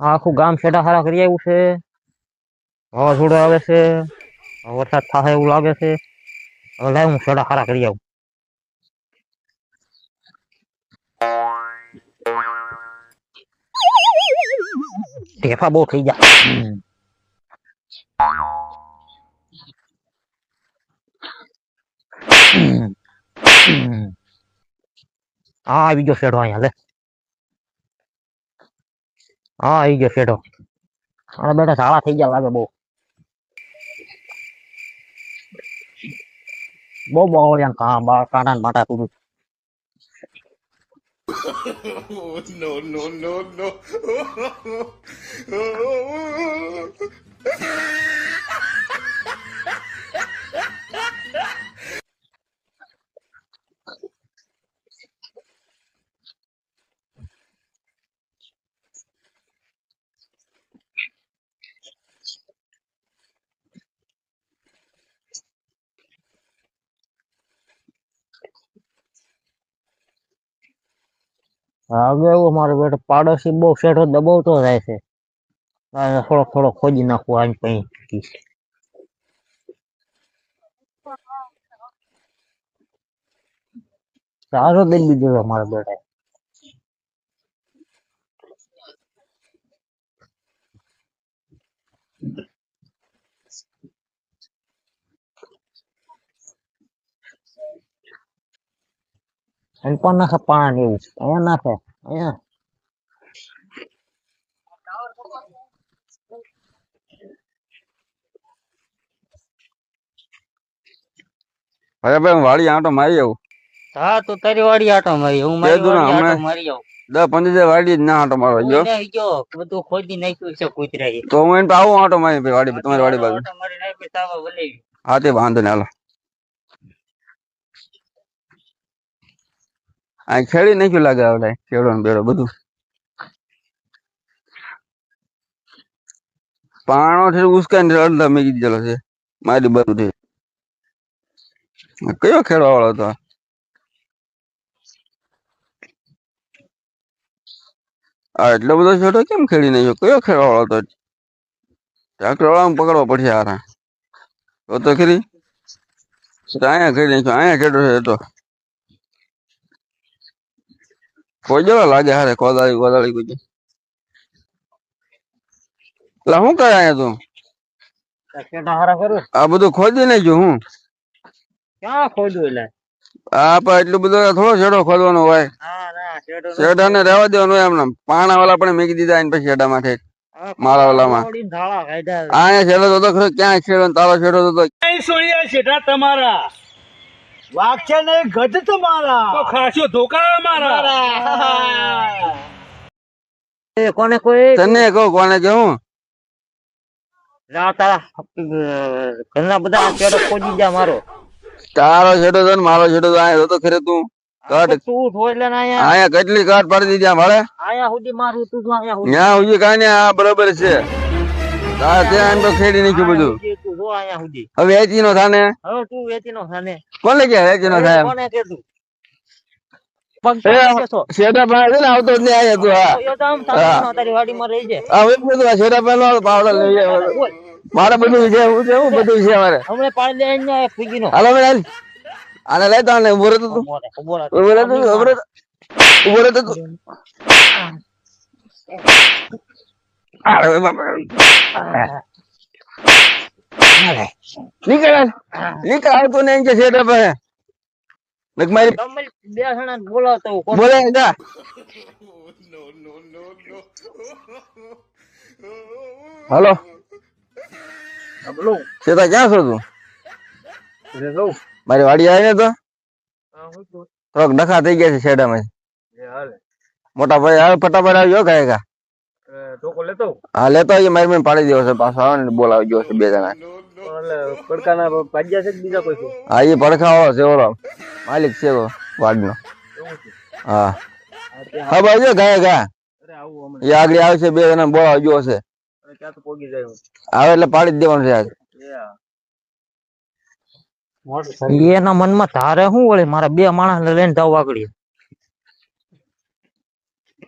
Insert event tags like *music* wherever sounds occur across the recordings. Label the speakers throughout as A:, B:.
A: આખું ગામ છેડા હારા કરી આવ્યું છે. વાવાઝોડું આવે છે. વરસાદ થાય એવું લાગે છે. હવે લાવ હું છેડા હારા કરી આવું. ઢેફા બહુ થઈ ગયા હમ. હમ. હમ. હા આવી ગયો શેઠો અહીંયા લે હા આવી ગયો શેઠો હા બેટા સાળા થઈ ગયા લાગે બહુ બહુ બહોળ્યા કા બા કાંટા oh,
B: no, no, no, no.
A: હવે એવું મારો બેટો પાડોશી બહુ શેઠો દબાવતો જાય છે. થોડોક થોડોક ખોજી નાખું આજ કઈ સારો દઈ દીધો છે મારા બેટા એમ પણ નાખે પાણી એવું અહીંયા નાખે અહીંયા
C: અરે ભાઈ હું વાડી આંટો મારી આવું
A: હા તો તારી વાડી આટો મારી હું
C: મારી
A: મારી
C: વાડી
A: વાડી
C: આંટો
A: આટો મારી આવું
C: દસ પંદર વાડી જ ના આંટો મારવા ગયો.
A: ગયો બધું ખોદી નાખ્યું છે કૂતરાએ.
C: તો હું એને તો આવું આંટો મારી ભાઈ વાડી તમારી વાડી બાજુ.
A: આટો મારી નાખ્યું તાવા વલેવી
C: હા તે વાંધો ને હાલો. આ ખેડી નાખ્યું લાગે આવડે ખેડો બેડો, બધું. પાણો છે ઉસકાઈને અડધા મેકી દીધેલો છે, મારી બધું છે. કયો ખેડવા વાળો હતો? આ? એટલો બધો છોટો કેમ ખેડી નાખ્યો? કયો ખેડવા વાળો હતો? ટ્રેક્ટર વાળા પકડવો પડશે હારા. તો તો ખરી. અહીંયા ખેડી નાખ્યો, અહીંયા ખેડો છે તો. કોઈ જેવા લાગે હારે કોદાળી કોદાળી કોઈ એટલે શું કરે અહીંયા તું?
A: શેઠા હારા કરું
C: આ બધું ખોદી નાખ્યું હું?
A: ક્યાં ખોદું એટલે?
C: આ પણ એટલું બધું થોડો છેડો ખોદવાનો હોય.
A: હા ને
C: રહેવા દેવાનું હોય એમને. પાણા વાળા પણ મેકી દીધા એને પછી શેઢા માટે મારા ઓલામાં. અહીંયા છેડો તો ખરો ક્યાં છેડો ને તારો છેડો તો
D: સોળિયા શેઠા તમારા. વાક્ય નહીં ગઢ તમારા તો ખાસો ધોકા મારા.
A: એ કોને કોઈ?
C: તને કહો કોને
A: કહું? ઘરના બધા શેઠો ખોદી જા મારો.
C: તારો છેડો તો મારો છેડો તો અહીંયા તો ખરે તું.
A: એટલે અહીંયા.
C: કેટલી કાટ પાડી દીધી આ મારે
A: અહીંયા સુધી મારું તું જો સુધી.
C: ત્યાં સુધી કાંઈ આ બરોબર છે. ત્યાં તો ખેડી નાખ્યું બધું.
A: તું જો અહીંયા સુધી.
C: હવે વેચી નો થાને?
A: હવે તું વેચી નો થાને.
C: કોને કે વેચી નો થાય
A: કોને કીધું
C: છે ને આવતો જ નહીં તું હા. હું. બધું લઈ જાય મારે બધું છે હું છે હું બધું છે મારે
A: હમણાં પાણી દે અહીંયા એક ફીગીનો.
C: હાલો મેં આને લઈ તો આને ઊભો રહેતો તું.
A: ઊભો રહે, ઊભો રહે.
C: ઊભો રહેતો તું ઊભો રહેતો. ઊભો રહેતો તું. અરે બાપા. નીકળ હાલ. નીકળ આવતો ને એમ કે શેઠા પાસે નક મારી
A: તમે બે જણાને બોલાવતો હું કોણ?
C: બોલે જા
B: no, no, no, no.
C: હાલો
A: હા, બોલો.
C: શેઠા ક્યાં છો તું
A: એટલે કહું.
C: મારી વાડી આવી ને તો
A: હા, હું તો-
C: થોડોક ડખા થઈ ગયા છે શેઠામાં
A: એ હાલે.
C: મોટા ભાઈ આવે ફટાફટ આવજો કાંઈ કા
A: લેતો આવું.
C: હા લેતો મારી બેન પાડી દેવો છે પાછો આવે ને બોલાવી ગયો છે બે જણા.
A: એટલે પડકાના ભાગ્યા છે બીજા કોઈ છે?
C: હા એ પડખા વાળો છે ઓલો માલિક છે ઓ વાડનો હા.
A: હા,
C: ભાઈ જો ગયા ગયા
A: અરે આવું
C: એ આગળ આવશે બે જણા બોલાવી ગયો છે. આવે એટલે પાડી જ દેવાનું છે આજ
E: એના મનમાં તારે શું વળે? મારા બે માણસ લઈને જાવ આગળ.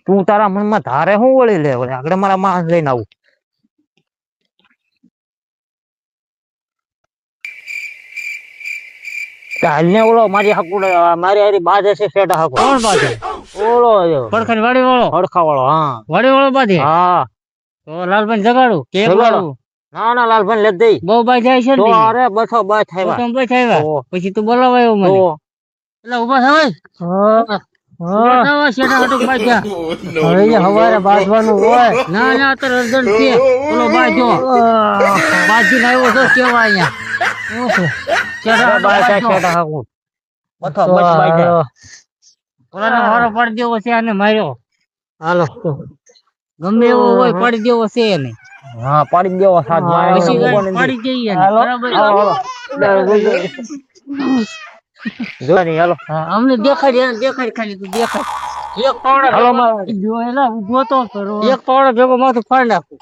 E: તું તારા મનમાં તારે હું વળી લે વળે આગળ મારા માણસ લઈને આવું. ઓલો મારી હાકુડ મારી હારી બાજે છે શેઠા હાકુડ. કોણ બાજે? ઓલો પડખણ વાડી વાળો પડખા વાળો હા. વાડી વાળો બાજે? હા. તો લાલભાઈ જગાડું. કે જગાડું. ના ના લાલભાઈ લે દઈ. બહુ બાજ જાય છે તો અરે બસો થાય. થાય પછી તું બોલાવાયો મને? એટલે ઊભા થવાય? હા. *laughs* હવે હવારે હોય. ના ના અત્યારે અર્જન્ટ બાજો આવ્યો કેવા અહીંયા. પડી દેવો છે અને માર્યો. હાલો. ગમે એવો હોય પડી દેવો છે એને. હા પડી દેવો સાથ પડી જઈએ બરાબર જો ની હાલો અમને દેખાડ એને દેખાડ ખાલી તું દેખાડ. એક પાવડા હાલો જો એલા ઊભો તો કરો એક પાવડા ભેગો માથું ફાડી નાખું.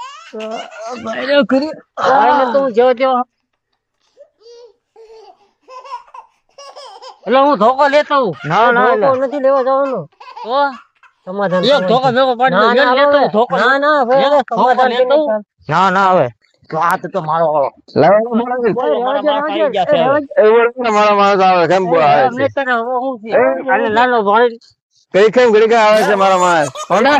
E: બાયરે કરી આને તો જો જેવો એટલે હું ધોકો લેતો હું ના ના ધોકો નથી લેવા જવાનો. તો સમાધાન એક ધોકો ભેગો પાડી દે લેતો હું ધોકો ના ના હવે સમાધાન લેતો ના ના હવે. તો આ તો તો મારો વાળો
C: મારા માણસ આવે કેમ આવે છે?
E: નાનો ભાઈ.
C: કઈ કેમ ઘડી આવે છે મારા માણસ? કોના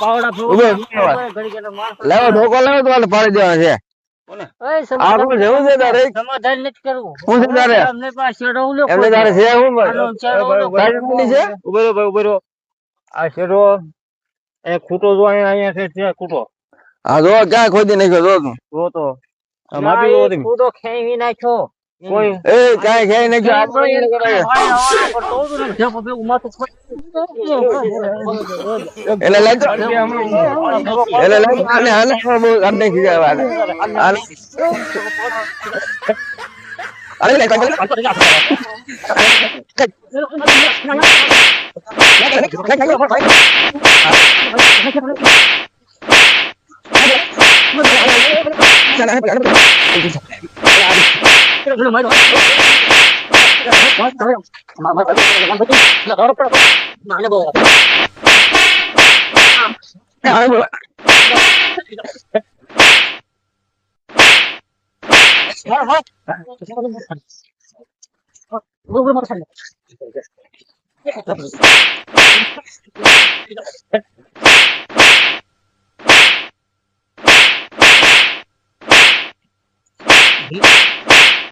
E: પાવડા
C: ઊભો, ઊભો. ઢોકો લાવો તો પાડી દેવા છે.
E: ખૂટો જોવા અહીંયા છે ખૂટો.
C: હા જો ક્યાં ખોદી નાખ્યો જો તું?
E: જો તો. માપી લો તમે. તો ખેવી નાખ્યો. કોઈ.
C: એ કાંઈ ખાઈ નાખ્યો? આ તો એને કરાય. એટલે લાગતો એટલે લાગતો આને આને આને નાખી જાય આને. અરે લે, કાંઈ કઈ.
E: કોઈ નહીં તું નો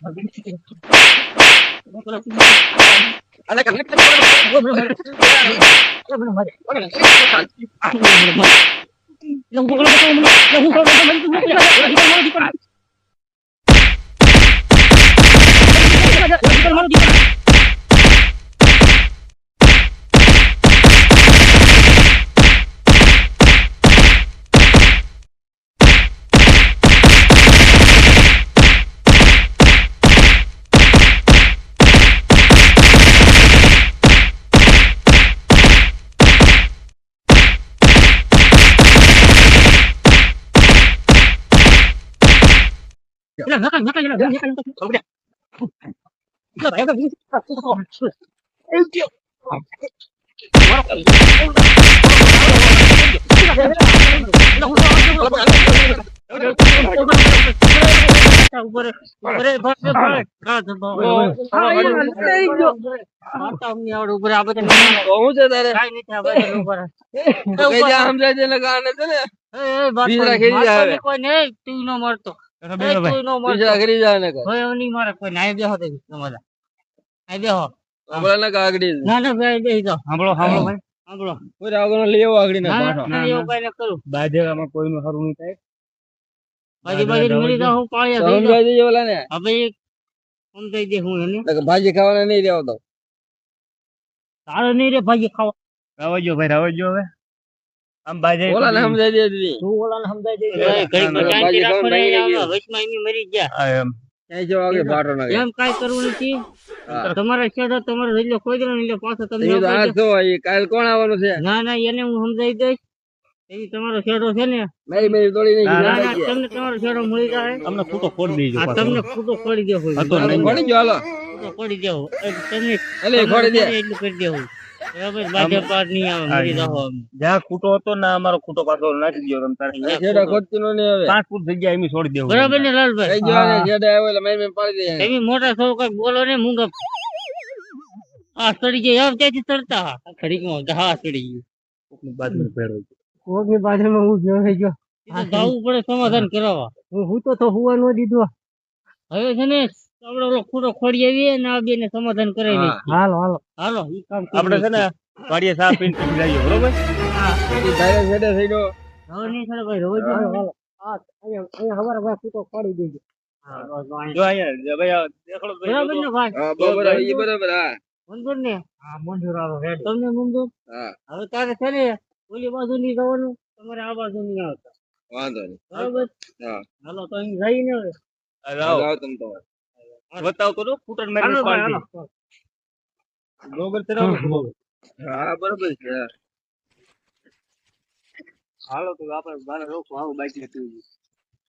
E: મળતો એ તું નો મળતો
C: બીજા કરી જાય ને કાંઈ.
E: હવે નહીં મારે કોઈ નાઈ બેહો તે તમારા નાઈ બેહો
C: હમણાં ને કાગડી જ.
E: ના ના ભાઈ
C: ભાજી ખાવાના નહીં રેવા તો
E: તારે નહીં રે ભાજી ખાવા.
D: રાવજો ભાઈ રાવજો હવે. આમ બાજે
C: ઓલા દે દીદી.
E: તું ઓલાને સમજાઈ દે.
C: હા,
E: ઘડીક
C: હા,
E: શાંતિ
C: બાજી
E: રાખો ને વચમાં એની મરી ગયા.
D: એમ.
C: ક્યાંય જો આગળ ભાટો ના
E: એમ કાંઈ કરવું નથી.
C: હા.
E: તમારે છે તો કોઈ દો એટલે પાછો તમને
C: આ હોય, એ કાલ કોણ આવવાનું છે?
E: ના ના એને હું સમજાવી દઈશ.
F: એ તમારો શેડો છે ને.
C: મેરી મેરી તોડી
D: ના,
F: ના ના તમને તમારો શેડો મળી જાય.
D: અમને ખૂટો ખોડી દેજો
F: આ તમને ખૂટો ખોડી દેવો
D: હતો નહીં.
C: હાલો.
F: દેવો. તમને
C: એટલે ખોડી દે.
F: એટલું કરી દેવું. આવે.
D: જ્યાં ખૂટો હતો ને અમારો ખૂટો પાછો નાખી દો તમે તારે.
C: આ છેડા ખોદતું હવે
D: પાંચ ફૂટ જગ્યા એમ છોડી દેવું.
F: બરાબર ને
C: કઈ
F: લાલભાઈ
C: ગયો ને આવ્યો એટલે મેરી મેરી પાડી દે.
F: તમે મોટા છો કઈ બોલો ને મૂંગા આ સડી હા ખડીકમાં ઘા સડી ગયું
D: કોકની બાજુમાં ભેળો
F: કોકની બાજુમાં હું ગયો થઈ ગયો. જવું પડે સમાધાન કરાવવા. હું તો તો હુવા ન દીધો. હવે છે ને ઓલો ખૂટો ખોડી આવીએ ને આ બે સમાધાન કરાવી
C: હા.
F: હાલો હાલો. હાલો ઈ કામ
D: આપણે છે ને વાડીએ સા પીને પછી જઈએ બરોબર?
C: ઈ ધારે છેડે થઈ ગયો.
F: હવે નહીં થાય ભાઈ રોજ હાલો આ અહીંયા અહીંયા હવારે ભાઈ ખૂટો ખોડી દેજો.
D: જો અહીંયા ભાઈ આ
F: બરાબર ને ભાઈ?
C: હા બરાબર ઈ બરાબર હા.
F: મંજૂર ને? હા મંજૂર આવો હેડ તમને મંજૂર?
C: હા.
F: હવે તારે છે ને ઓલી બાજુ ની જવાનું તમારે આ બાજુ ની આવતા.
C: વાંધો નહીં.
F: બરાબર?
C: હા.
F: હાલો તો અહીં જઈને હવે.
D: આ
C: તમે તમારે.
D: બતાવ કરો દો, ફૂટર મારીને
F: હાલો ભાઈ
D: પાડી
F: હાલો
D: દે. ગોગર તે રાવો ને, ગોગર.
C: હા બરાબર. છે.
D: હાલો તો આપણે બાર રોકો આવું બાકી હતું.